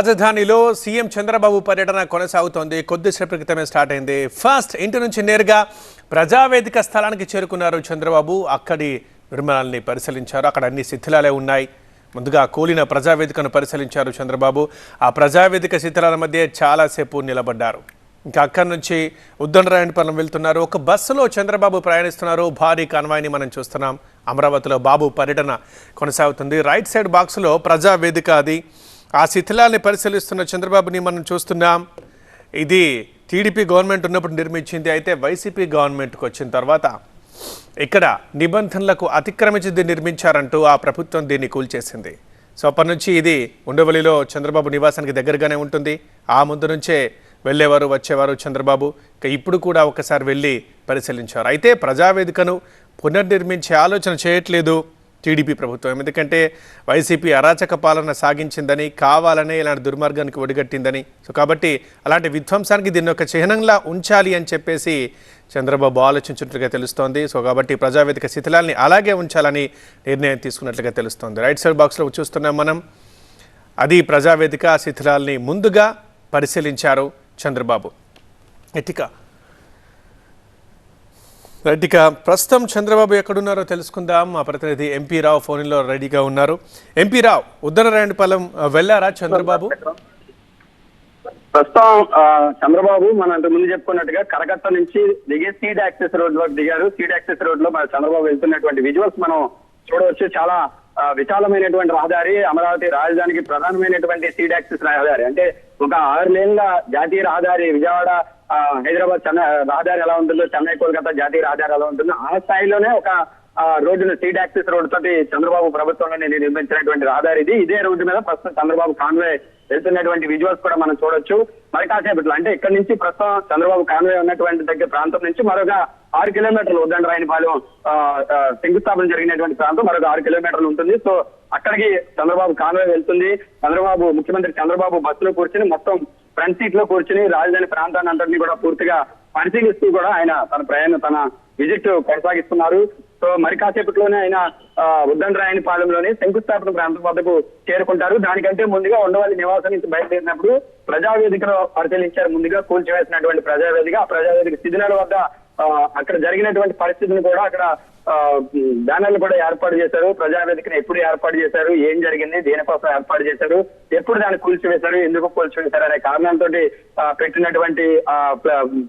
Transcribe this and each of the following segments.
రాజధానిలో సీఎం చంద్రబాబు పర్యటన కొనసాగుతోంది. కొద్దిసేపటి క్రితమే స్టార్ట్ అయింది. ఫస్ట్ ఇంటి నుంచి నేరుగా ప్రజావేదిక స్థలానికి చేరుకున్నారు చంద్రబాబు. అక్కడి నిర్మాణాలని పరిశీలించారు. అక్కడ అన్ని శిథిలాలే ఉన్నాయి. ముందుగా కూలిన ప్రజావేదికను పరిశీలించారు చంద్రబాబు. ఆ ప్రజావేదిక శిథిలాల మధ్య చాలాసేపు నిలబడ్డారు. ఇంకా అక్కడి నుంచి ఉద్దండరాయణపురం వెళ్తున్నారు. ఒక బస్సులో చంద్రబాబు ప్రయాణిస్తున్నారు. భారీ కన్వాయ్ని మనం చూస్తున్నాం. అమరావతిలో బాబు పర్యటన కొనసాగుతుంది. రైట్ సైడ్ బాక్స్లో ప్రజావేదిక అది. ఆ శిథిలాన్ని పరిశీలిస్తున్న చంద్రబాబుని మనం చూస్తున్నాం. ఇది టీడీపీ గవర్నమెంట్ ఉన్నప్పుడు నిర్మించింది అయితే వైసీపీ గవర్నమెంట్కి వచ్చిన తర్వాత ఇక్కడ నిబంధనలకు అతిక్రమించి దీన్ని నిర్మించారంటూ ఆ ప్రభుత్వం దీన్ని కూల్చేసింది. సో అప్పటి నుంచి ఇది ఉండవల్లిలో చంద్రబాబు నివాసానికి దగ్గరగానే ఉంటుంది. ఆ ముందు నుంచే వెళ్ళేవారు వచ్చేవారు చంద్రబాబు. ఇక ఇప్పుడు కూడా ఒకసారి వెళ్ళి పరిశీలించారు. అయితే ప్రజావేదికను పునర్నిర్మించే ఆలోచన చేయట్లేదు. టీడీపీ ప్రభుత్వం. ఎందుకంటే వైసీపీ అరాచక పాలన సాగించిందని కావాలనే ఇలాంటి దుర్మార్గానికి ఒడిగట్టిందని. సో కాబట్టి అలాంటి విధ్వంసానికి దీన్ని ఒక చిహ్నంలా ఉంచాలి అని చెప్పేసి చంద్రబాబు ఆలోచించినట్లుగా తెలుస్తోంది. సో కాబట్టి ప్రజావేదిక శిథిలాల్ని అలాగే ఉంచాలని నిర్ణయం తీసుకున్నట్లుగా తెలుస్తోంది. రైట్ సైడ్ బాక్స్లో చూస్తున్నాం మనం. అది ప్రజావేదిక శిథిలాల్ని ముందుగా పరిశీలించారు చంద్రబాబు. ఎట్టిక రైట్ ఇక ప్రస్తుతం చంద్రబాబు ఎక్కడున్నారో తెలుసుకుందాం. మా ప్రతినిధి ఎంపీ రావు ఫోన్లో రెడీగా ఉన్నారు. ఎంపీ రావు ఉద్దరరాయణపాలెం వెళ్ళారా చంద్రబాబు? ప్రస్తుతం చంద్రబాబు మనం అంతకు ముందు చెప్పుకున్నట్టుగా కరకత్త నుంచి దిగే సీడ్ యాక్సెస్ రోడ్ వరకు దిగారు. సీడ్ యాక్సెస్ రోడ్లో మన చంద్రబాబు వెళ్తున్నటువంటి విజువల్స్ మనం చూడవచ్చు. చాలా విశాలమైనటువంటి రహదారి అమరావతి రాజధానికి ప్రధానమైనటువంటి సీడ్ యాక్సెస్ రహదారి. అంటే ఒక ఆరు లేన్ల జాతీయ రహదారి విజయవాడ హైదరాబాద్ చెన్నై రహదారి ఎలా ఉంటుందో చెన్నై కోల్కతా జాతీయ రహదారి ఎలా ఉంటుందో ఆ స్థాయిలోనే ఒక రోడ్డును సీడ్ యాక్సిస్ రోడ్ తోటి చంద్రబాబు ప్రభుత్వంలో నిర్మించినటువంటి రహదారి ఇది ఇదే రోడ్డు మీద ప్రస్తుతం చంద్రబాబు కాన్వే వెళ్తున్నటువంటి విజువల్స్ కూడా మనం చూడొచ్చు. మరి కాసేపట్లో అంటే ఇక్కడ నుంచి ప్రస్తుతం చంద్రబాబు కాన్వే ఉన్నటువంటి దగ్గర ప్రాంతం నుంచి మరొక ఆరు కిలోమీటర్లు ఉదండరాయనిపాలెం శంకుస్థాపన జరిగినటువంటి ప్రాంతం. మరొక ఆరు కిలోమీటర్లు ఉంటుంది. సో అక్కడికి చంద్రబాబు కాన్వే వెళ్తుంది. చంద్రబాబు ముఖ్యమంత్రి చంద్రబాబు బస్సులో కూర్చుని మొత్తం ఫ్రంట్ సీట్లో కూర్చుని రాజధాని ప్రాంతాన్ని అంతటినీ కూడా పూర్తిగా పరిశీలిస్తూ కూడా ఆయన తన ప్రయాణం తన విజిట్ కొనసాగిస్తున్నారు. సో మరి కాసేపట్లోనే ఆయన ఉద్దండరాయని పాలెంలోని శంకుస్థాపన ప్రాంతం వద్దకు చేరుకుంటారు. దానికంటే ముందుగా ఉండవల్లి నివాసం నుంచి బయలుదేరినప్పుడు ప్రజావేదికలో పరిశీలించారు. ముందుగా కూల్చివేసినటువంటి ప్రజావేదిక ఆ ప్రజావేదిక శిథిలాల వద్ద అక్కడ జరిగినటువంటి పరిస్థితిని కూడా అక్కడ ఆ, బ్యానర్లు కూడా ఏర్పాటు చేశారు. ప్రజావేదికను ఎప్పుడు ఏర్పాటు చేశారు? ఏం జరిగింది? దేనికోసం ఏర్పాటు చేశారు? ఎప్పుడు దాన్ని కూల్చివేశారు? ఎందుకు కూల్చివేశారు అనే కారణంతో పెట్టినటువంటి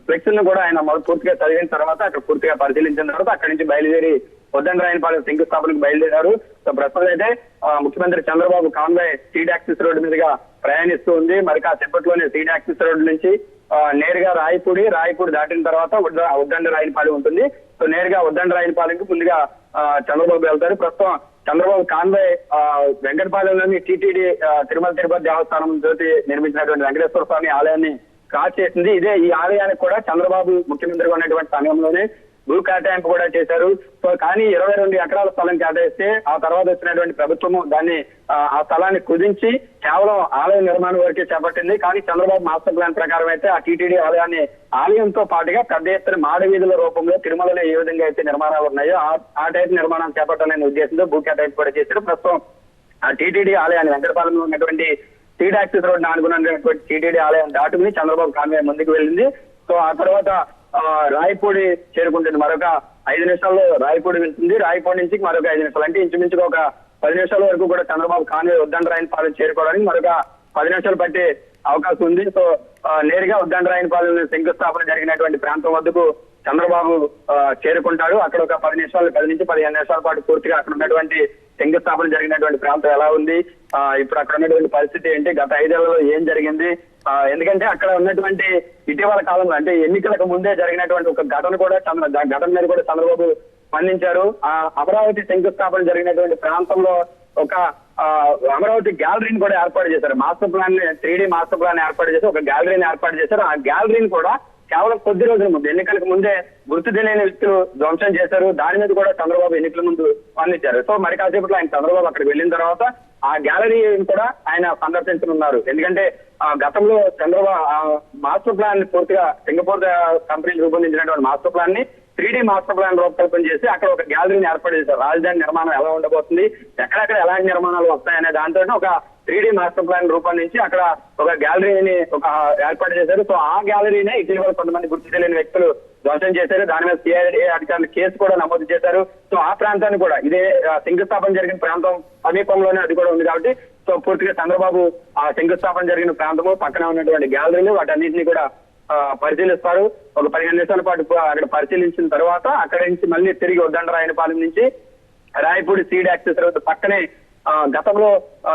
ఫ్లెక్స్ను కూడా ఆయన మొదలు పూర్తిగా చదివిన తర్వాత అక్కడ పూర్తిగా పరిశీలించిన తర్వాత అక్కడి నుంచి బయలుదేరి వద్దండ్రాయనపాలెం శంకుస్థాపనకు బయలుదేరారు. సో ప్రస్తుతం అయితే ముఖ్యమంత్రి Chandrababu convoy seed access road మీదుగా ప్రయాణిస్తూ ఉంది. మరి కాసేపట్లోనే సీడ్ యాక్సిస్ రోడ్డు నుంచి నేరుగా రాయపూడి రాయపూడి దాటిన తర్వాత ఉద్దండ రాయనపాలెం ఉంటుంది. సో నేరుగా ఉద్దండ రాయనపాలెంకి ముందుగా ఆ, చంద్రబాబు వెళ్తారు. ప్రస్తుతం చంద్రబాబు కాన్వే వెంకటపాలెంలోని టీటీడీ తిరుమల తిరుపతి దేవస్థానం తోటి నిర్మించినటువంటి వెంకటేశ్వర స్వామి ఆలయాన్ని క్రాస్ చేసింది. ఇదే ఈ ఆలయానికి కూడా చంద్రబాబు ముఖ్యమంత్రిగా ఉన్నటువంటి సమయంలోనే భూ కేటాయింపు కూడా చేశారు. సో కానీ ఇరవై రెండు ఎకరాల స్థలం కేటాయిస్తే ఆ తర్వాత వచ్చినటువంటి ప్రభుత్వము దాన్ని ఆ, స్థలాన్ని కుదించి కేవలం ఆలయ నిర్మాణం వరకే చేపట్టింది. కానీ చంద్రబాబు మాస్టర్ ప్లాన్ ప్రకారం అయితే ఆ టీటీడీ ఆలయాన్ని ఆలయంతో పాటుగా పెద్ద ఎత్తున మాడవీధుల రూపంలో తిరుమలలో ఏ విధంగా అయితే నిర్మాణాలు ఉన్నాయో ఆ- టైపు టైప్ నిర్మాణం చేపట్టాలనే ఉద్దేశంతో భూ కేటాయింపు కూడా చేశారు. ప్రస్తుతం ఆ టీటీడీ ఆలయాన్ని వెంకటపాలెంలో ఉన్నటువంటి సీడ్ యాక్సిస్ రోడ్ ఆనుకున్నటువంటి టీటీడీ ఆలయం దాటుకుని చంద్రబాబు కాన్వే ముందుకు వెళ్ళింది. సో ఆ తర్వాత రాయపూడి చేరుకుంటుంది. మరొక ఐదు నిమిషాల్లో రాయపూడి వెళ్తుంది. రాయపూడి నుంచి మరొక ఐదు నిమిషాలు. అంటే ఇంచుమించుగా ఒక పది నిమిషాల వరకు కూడా చంద్రబాబు కాన్వే ఉద్దండరాయన పాలన చేరుకోవడానికి మరొక పది నిమిషాలు పట్టే అవకాశం ఉంది. సో నేరుగా ఉద్దండరాయన పాలన శంకుస్థాపన జరిగినటువంటి ప్రాంతం వద్దకు చంద్రబాబు చేరుకుంటాడు. అక్కడ ఒక పది నిమిషాలు పది నుంచి పదిహేను నిమిషాల పాటు పూర్తిగా అక్కడ ఉన్నటువంటి శంకుస్థాపన జరిగినటువంటి ప్రాంతం ఎలా ఉంది? ఆ, ఇప్పుడు అక్కడ ఉన్నటువంటి పరిస్థితి ఏంటి? గత ఐదేళ్ళలో ఏం జరిగింది? ఎందుకంటే అక్కడ ఉన్నటువంటి ఇటీవల కాలంలో అంటే ఎన్నికలకు ముందే జరిగినటువంటి ఒక ఘటన కూడా చంద్ర ఘటన మీద కూడా చంద్రబాబు స్పందించారు. ఆ అమరావతి శంకుస్థాపన జరిగినటువంటి ప్రాంతంలో ఒక అమరావతి గ్యాలరీని కూడా ఏర్పాటు చేశారు. Master plan three master plan ఏర్పాటు చేసి ఒక గ్యాలరీని ఏర్పాటు చేశారు. ఆ గ్యాలరీని కూడా కేవలం కొద్ది రోజుల ముందు ఎన్నికలకు ముందే గుర్తు తెలియని వ్యక్తులు ధ్వంసం చేశారు. దాని మీద కూడా చంద్రబాబు ఎన్నికల ముందు స్పందించారు. సో మరి కాసేపట్లో ఆయన చంద్రబాబు అక్కడికి వెళ్ళిన తర్వాత ఆ గ్యాలరీని కూడా ఆయన సందర్శించనున్నారు. ఎందుకంటే గతంలో చంద్రబాబు మాస్టర్ ప్లాన్ పూర్తిగా సింగపూర్ కంపెనీలు రూపొందించినటువంటి మాస్టర్ ప్లాన్ని త్రీ మాస్టర్ ప్లాన్ రూపకల్పన చేసి అక్కడ ఒక గ్యాలరీని ఏర్పాటు చేశారు. రాజధాని నిర్మాణం ఎలా ఉండబోతుంది ఎక్కడెక్కడ ఎలాంటి నిర్మాణాలు వస్తాయనే దాంతో ఒక త్రీ మాస్టర్ ప్లాన్ రూపొందించి అక్కడ ఒక గ్యాలరీని ఒక ఏర్పాటు చేశారు. సో ఆ గ్యాలరీనే ఇటీవల కొంతమంది గుర్తు తెలియని వ్యక్తులు ధ్వంసం చేశారు. దాని మీద సిఐడి అధికారులు కేసు కూడా నమోదు చేశారు. సో ఆ ప్రాంతాన్ని కూడా ఇదే శంకుస్థాపన జరిగిన ప్రాంతం సమీపంలోనే అది కూడా ఉంది కాబట్టి సో పూర్తిగా చంద్రబాబు ఆ శంకుస్థాపన జరిగిన ప్రాంతము పక్కన ఉన్నటువంటి గ్యాలరీలు వాటన్నింటినీ కూడా పరిశీలిస్తారు. ఒక పదిహేను నిమిషాల పాటు అక్కడ పరిశీలించిన తర్వాత అక్కడి నుంచి మళ్ళీ తిరిగి ఉద్దండరాయనపాలెం నుంచి. రాయపూడి సీడ్ యాక్సెస్ తర్వాత పక్కనే గతంలో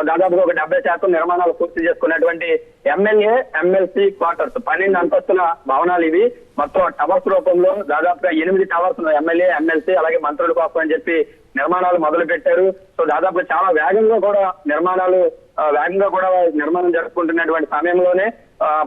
దాదాపుగా ఒక డెబ్బై శాతం నిర్మాణాలు పూర్తి చేసుకున్నటువంటి ఎమ్మెల్యే ఎమ్మెల్సీ క్వార్టర్స్ పన్నెండు అంతస్తుల భవనాలు ఇవి. మొత్తం టవర్స్ రూపంలో దాదాపుగా ఎనిమిది టవర్స్ ఎమ్మెల్యే ఎమ్మెల్సీ అలాగే మంత్రుల కోసం అని చెప్పి నిర్మాణాలు మొదలు పెట్టారు సో దాదాపు చాలా వేగంగా కూడా నిర్మాణాలు వేగంగా కూడా నిర్మాణం జరుపుకుంటున్నటువంటి సమయంలోనే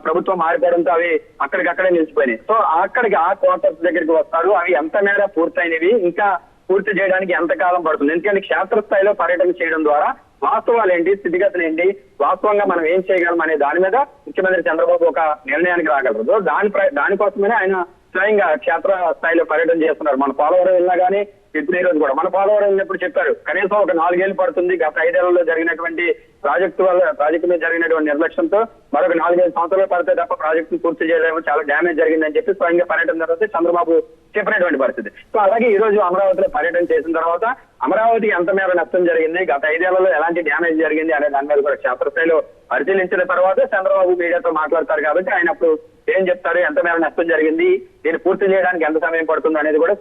ప్రభుత్వం మారిపోవడంతో అవి అక్కడికక్కడే నిలిచిపోయినాయి. సో అక్కడికి ఆ క్వార్టర్స్ దగ్గరికి వస్తారు. అవి ఎంత మేర పూర్తయినవి ఇంకా పూర్తి చేయడానికి ఎంత కాలం పడుతుంది? ఎందుకంటే క్షేత్రస్థాయిలో పర్యటన చేయడం ద్వారా వాస్తవాలు ఏంటి స్థితిగతులు ఏంటి వాస్తవంగా మనం ఏం చేయగలం అనే దాని మీద ముఖ్యమంత్రి చంద్రబాబు ఒక నిర్ణయానికి రాగలరు. దాని దానికోసమే ఆయన స్వయంగా క్షేత్ర స్థాయిలో పర్యటన చేస్తున్నారు. మన పోలవరం వెళ్ళినా కానీ ఇప్పుడు ఈ రోజు కూడా. మన పోలవరం వెళ్ళినప్పుడు చెప్పారు. కనీసం ఒక నాలుగేళ్ళు పడుతుంది. గత ఐదేళ్ళలో జరిగినటువంటి ప్రాజెక్టు వల్ల ప్రాజెక్టు మీద జరిగినటువంటి నిర్లక్ష్యంతో మరొక నాలుగైదు సంవత్సరాలు పడితే తప్ప ప్రాజెక్టు పూర్తి చేయలేము. చాలా డ్యామేజ్ జరిగిందని చెప్పి స్వయంగా పర్యటన తర్వాత చంద్రబాబు చెప్పినటువంటి పరిస్థితి. సో అలాగే ఈ రోజు అమరావతిలో పర్యటన చేసిన తర్వాత అమరావతికి ఎంత మేర నష్టం జరిగింది? గత ఐదేళ్ళలో ఎలాంటి డ్యామేజ్ జరిగింది అనే దాని మీద కూడా క్షేత్రస్థాయిలో పరిశీలించిన తర్వాత చంద్రబాబు మీడియాతో మాట్లాడతారు కాబట్టి ఆయన అప్పుడు ఏం చెప్తారు? ఎంత మేర నష్టం జరిగింది? దీన్ని పూర్తి చేయడానికి ఎంత సమయం పడుతుంది అనేది కూడా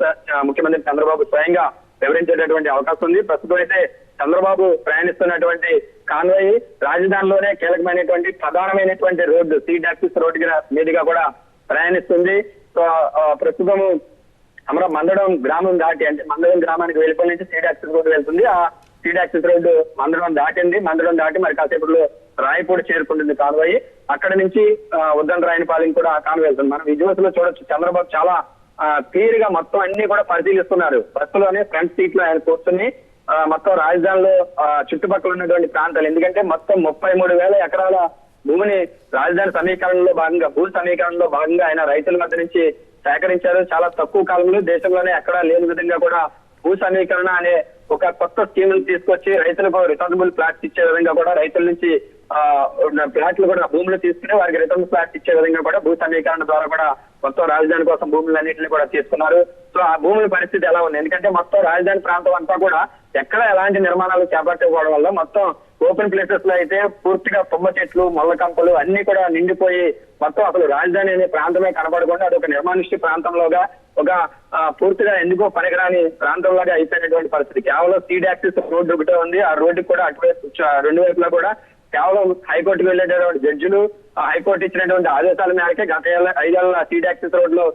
ముఖ్యమంత్రి చంద్రబాబు స్వయంగా వివరించేటటువంటి అవకాశం ఉంది. ప్రస్తుతం అయితే చంద్రబాబు ప్రయాణిస్తున్నటువంటి కాన్వాయ్ రాజధానిలోనే కీలకమైనటువంటి ప్రధానమైనటువంటి రోడ్డు సీ డాక్సిస్ రోడ్డు మీదుగా కూడా ప్రయాణిస్తుంది. సో ఆ, ప్రస్తుతము అమర మందడం గ్రామం దాటి అంటే మందడం గ్రామానికి వెళ్ళిపోయి నుంచి సీడ్ యాక్సెస్ రోడ్డు వెళ్తుంది. ఆ సీడ్ యాక్సెస్ రోడ్డు మందడం దాటింది. మందడం దాటి మరి కాసేపట్లో రాయపూడి చేరుకుంటుంది కాన్వాయి. అక్కడ నుంచి ఉద్దన్ ఉద్దండ కూడా ఆ కాను వెళ్తుంది. మనం విజువల్స్లో చూడొచ్చు. చంద్రబాబు చాలా క్లియర్గా మొత్తం అన్ని కూడా పరిశీలిస్తున్నారు. బస్సులోనే ఫ్రంట్ సీట్లో ఆయన కూర్చుని మొత్తం రాజధానిలో చుట్టుపక్కల ఉన్నటువంటి ప్రాంతాలు. ఎందుకంటే మొత్తం ముప్పై మూడు వేల ఎకరాల భూమిని రాజధాని సమీకరణలో భాగంగా భూ సమీకరణలో భాగంగా ఆయన రైతుల మధ్య నుంచి సేకరించారు. చాలా తక్కువ కాలంలో దేశంలోనే ఎక్కడా లేని విధంగా కూడా భూ సమీకరణ అనే ఒక కొత్త స్కీమ్ తీసుకొచ్చి రైతులకు రిటర్నబుల్ ఫ్లాట్స్ ఇచ్చే విధంగా కూడా రైతుల నుంచి ఫ్లాట్లు కూడా భూములు తీసుకుని వారికి రిటర్న్ ఫ్లాట్ ఇచ్చే విధంగా కూడా భూ సమీకరణ ద్వారా కూడా మొత్తం రాజధాని కోసం భూములన్నింటినీ కూడా తీసుకున్నారు. సో ఆ భూముల పరిస్థితి ఎలా ఉంది? ఎందుకంటే మొత్తం రాజధాని ప్రాంతం అంతా కూడా ఎక్కడ ఎలాంటి నిర్మాణాలు చేపట్టకపోవడం వల్ల మొత్తం ఓపెన్ ప్లేసెస్లో అయితే పూర్తిగా తుమ్మ చెట్లు మొల్ల కంపలు అన్ని కూడా నిండిపోయి మొత్తం అసలు రాజధాని అనే ప్రాంతమే కనబడకుండా అది ఒక నిర్మానుష్టి ప్రాంతంలోగా ఒక పూర్తిగా ఎందుకో పనికిరాని ప్రాంతంలాగా అయిపోయినటువంటి పరిస్థితి. కేవలం సీడ్ యాక్సిస్ రోడ్డు ఒకటే ఉంది. ఆ రోడ్డుకి కూడా అటువైపు రెండు వైపులా కూడా కేవలం హైకోర్టుకు వెళ్ళేటటువంటి జడ్జిలు హైకోర్టు ఇచ్చినటువంటి ఆదేశాల మేరకే గత ఐదేళ్ళ సీడ్ యాక్సిస్ రోడ్లో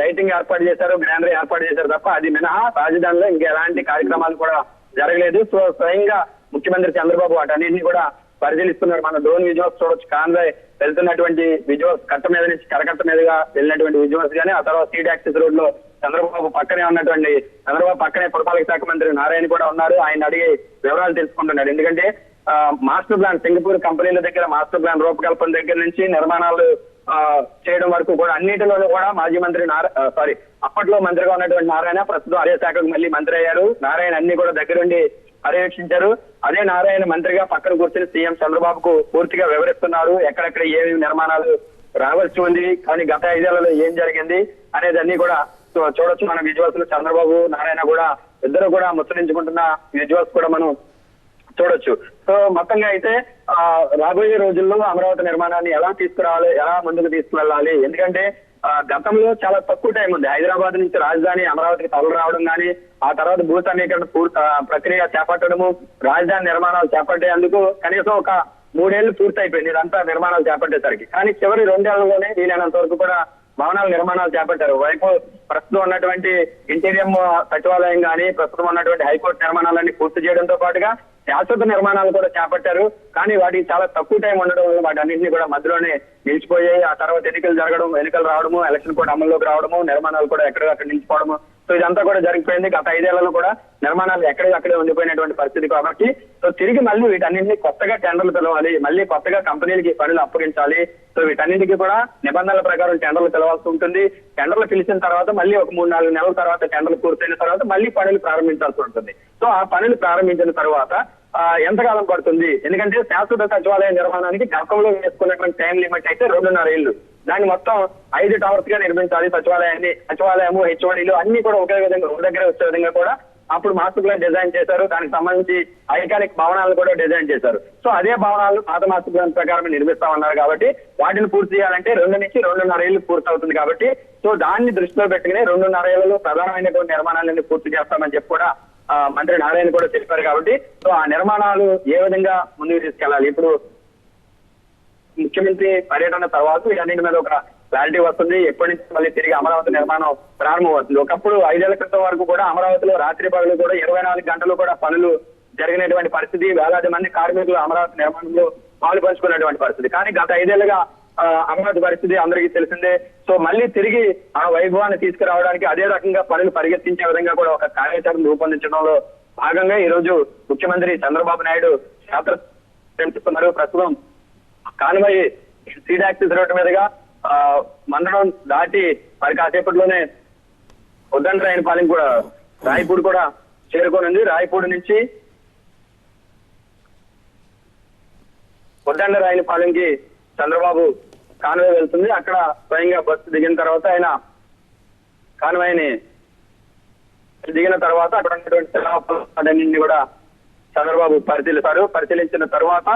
లైటింగ్ ఏర్పాటు చేశారు గ్రానరీ ఏర్పాటు చేశారు తప్ప అది మినహా రాజధానిలో ఇంకా ఎలాంటి కార్యక్రమాలు కూడా జరగలేదు. సో స్వయంగా ముఖ్యమంత్రి చంద్రబాబు వాటన్నింటినీ కూడా పరిశీలిస్తున్నారు. మన డ్రోన్ విజువల్స్ చూడొచ్చు. కాన్వాయ్ వెళ్తున్నటువంటి విజువల్స్ కట్ట మీద నుంచి కరకట్ట మీదుగా వెళ్ళినటువంటి విజువల్స్ కానీ ఆ తర్వాత సీడ్ యాక్సిస్ రోడ్లో చంద్రబాబు పక్కనే ఉన్నటువంటి చంద్రబాబు పక్కనే పురపాలక శాఖ మంత్రి నారాయణ కూడా ఉన్నారు. ఆయన అడిగి వివరాలు తెలుసుకుంటున్నారు. ఎందుకంటే మాస్టర్ ప్లాన్ సింగపూర్ కంపెనీల దగ్గర మాస్టర్ ప్లాన్ రూపకల్పన దగ్గర నుంచి నిర్మాణాలు ఆ, చేయడం వరకు కూడా అన్నిటిలోనూ కూడా మాజీ మంత్రి నారా సారీ అప్పట్లో మంత్రిగా ఉన్నటువంటి నారాయణ ప్రస్తుతం అదే శాఖకు మళ్ళీ మంత్రి అయ్యారు నారాయణ అన్ని కూడా దగ్గరుండి పర్యవేక్షించారు. అదే నారాయణ మంత్రిగా పక్కన కూర్చొని సీఎం చంద్రబాబుకు పూర్తిగా వివరిస్తున్నారు. ఎక్కడెక్కడ ఏమేమి నిర్మాణాలు రావాల్సి ఉంది కానీ గత ఐదేళ్ళలో ఏం జరిగింది అనేది అన్ని కూడా చూడొచ్చు. మన విజువల్స్లో చంద్రబాబు నారాయణ కూడా ఇద్దరు కూడా ముచ్చరించుకుంటున్న విజువల్స్ కూడా మనం చూడొచ్చు. సో మొత్తంగా అయితే ఆ రాబోయే రోజుల్లో అమరావతి నిర్మాణాన్ని ఎలా తీసుకురావాలి ఎలా ముందుకు తీసుకువెళ్ళాలి? ఎందుకంటే ఆ, గతంలో చాలా తక్కువ టైం ఉంది. హైదరాబాద్ నుంచి రాజధాని అమరావతికి తరలి రావడం కానీ ఆ తర్వాత భూ సమీకరణ పూర్తి ప్రక్రియ చేపట్టడము రాజధాని నిర్మాణాలు చేపట్టేందుకు కనీసం ఒక మూడేళ్ళు పూర్తి అయిపోయింది ఇదంతా నిర్మాణాలు చేపట్టేసరికి. కానీ చివరి రెండేళ్ళలోనే వీలైనంత వరకు కూడా భవనాల నిర్మాణాలు చేపట్టారు. వైపు ప్రస్తుతం ఉన్నటువంటి ఇంటీరియం సచివాలయం కానీ ప్రస్తుతం ఉన్నటువంటి హైకోర్టు నిర్మాణాలన్నీ పూర్తి చేయడంతో పాటుగా శాశ్వత నిర్మాణాలు కూడా చేపట్టారు. కానీ వాటికి చాలా తక్కువ టైం ఉండడం వల్ల వాటి అన్నింటినీ కూడా మధ్యలోనే నిలిచిపోయాయి. ఆ తర్వాత ఎన్నికలు జరగడం ఎన్నికలు రావడము ఎలక్షన్ కూడా అమల్లోకి రావడము నిర్మాణాలు కూడా ఎక్కడికక్కడ నిలిచిపోవడము సో ఇదంతా కూడా జరిగిపోయింది. గత ఐదేళ్ళలో కూడా నిర్మాణాలు ఎక్కడికక్కడే ఉండిపోయినటువంటి పరిస్థితి కాబట్టి సో తిరిగి మళ్ళీ వీటన్నింటినీ కొత్తగా టెండర్లు పిలవాలి మళ్ళీ కొత్తగా కంపెనీలకి పనులు అప్పగించాలి. సో వీటన్నింటికి కూడా నిబంధనల ప్రకారం టెండర్లు పిలవాల్సి ఉంటుంది. టెండర్లు పిలిచిన తర్వాత మళ్ళీ ఒక మూడు నాలుగు నెలల తర్వాత టెండర్లు పూర్తయిన తర్వాత మళ్ళీ పనులు ప్రారంభించాల్సి ఉంటుంది. సో ఆ పనులు ప్రారంభించిన తర్వాత ఎంతకాలం పడుతుంది? ఎందుకంటే శాశ్వత సచివాలయ నిర్మాణానికి గతంలో వేసుకున్నటువంటి టైం లిమిట్ అయితే రెండున్నర ఏళ్ళు. దాన్ని మొత్తం ఐదు టవర్స్గా నిర్మించాలి. సచివాలయాన్ని సచివాలయము హెచ్ఓడీలు అన్ని కూడా ఒకే విధంగా ఒక దగ్గర వచ్చే విధంగా కూడా అప్పుడు మాస్టర్ ప్లాన్ డిజైన్ చేశారు. దానికి సంబంధించి ఐకానిక్ భవనాలను కూడా డిజైన్ చేశారు. సో అదే భవనాలు పాత మాస్టర్ ప్లాన్ ప్రకారం నిర్మిస్తామన్నారు కాబట్టి వాటిని పూర్తి చేయాలంటే రెండు నుంచి రెండున్నర ఏళ్ళు పూర్తి అవుతుంది కాబట్టి సో దాన్ని దృష్టిలో పెట్టుకుని రెండున్నర ఏళ్ళలో ప్రధానమైనటువంటి నిర్మాణాలన్నీ పూర్తి చేస్తామని చెప్పి కూడా మంత్రి నారాయణ కూడా చెప్పారు కాబట్టి సో ఆ నిర్మాణాలు ఏ విధంగా ముందుకు తీసుకెళ్ళాలి ఇప్పుడు ముఖ్యమంత్రి పర్యటన తర్వాత వీటన్నింటి మీద ఒక క్లారిటీ వస్తుంది. ఎప్పటి నుంచి మళ్ళీ తిరిగి అమరావతి నిర్మాణం ప్రారంభమవుతుంది. ఒకప్పుడు ఐదేళ్ళ క్రితం వరకు కూడా అమరావతిలో రాత్రి పగలు కూడా ఇరవై నాలుగు గంటలు కూడా పనులు జరిగినటువంటి పరిస్థితి. వేలాది మంది కార్మికులు అమరావతి నిర్మాణంలో పాలు పంచుకున్నటువంటి పరిస్థితి. కానీ గత ఐదేళ్ళుగా అమరావతి పరిస్థితి అందరికీ తెలిసిందే. సో మళ్ళీ తిరిగి ఆ వైభవాన్ని తీసుకురావడానికి అదే రకంగా పనులు పరిగెత్తించే విధంగా కూడా ఒక కార్యాచరణ రూపొందించడంలో భాగంగా ఈ రోజు ముఖ్యమంత్రి చంద్రబాబు నాయుడు శాస్త్ర ప్రస్తుతం కాన్వాయ్ సీడ్ యాక్సిస్ రోడ్డు మీదుగా మండలం దాటి మరి కాసేపట్లోనే ఉద్దండ రాయనపాలెం కూడా రాయపూడి కూడా చేరుకోనుంది రాయపూడి నుంచి ఉద్దండ రాయనపాలెంకి చంద్రబాబు కాన్వాయ్ వెళ్తుంది. అక్కడ స్వయంగా బస్సు దిగిన తర్వాత ఆయన కాన్వాయ్ని దిగిన తర్వాత అక్కడ ఉన్నటువంటి కూడా చంద్రబాబు పరిశీలిస్తారు. పరిశీలించిన తర్వాత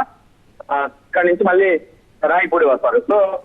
అక్కడి నుంచి మళ్ళీ రాయపూడి వస్తారు. సో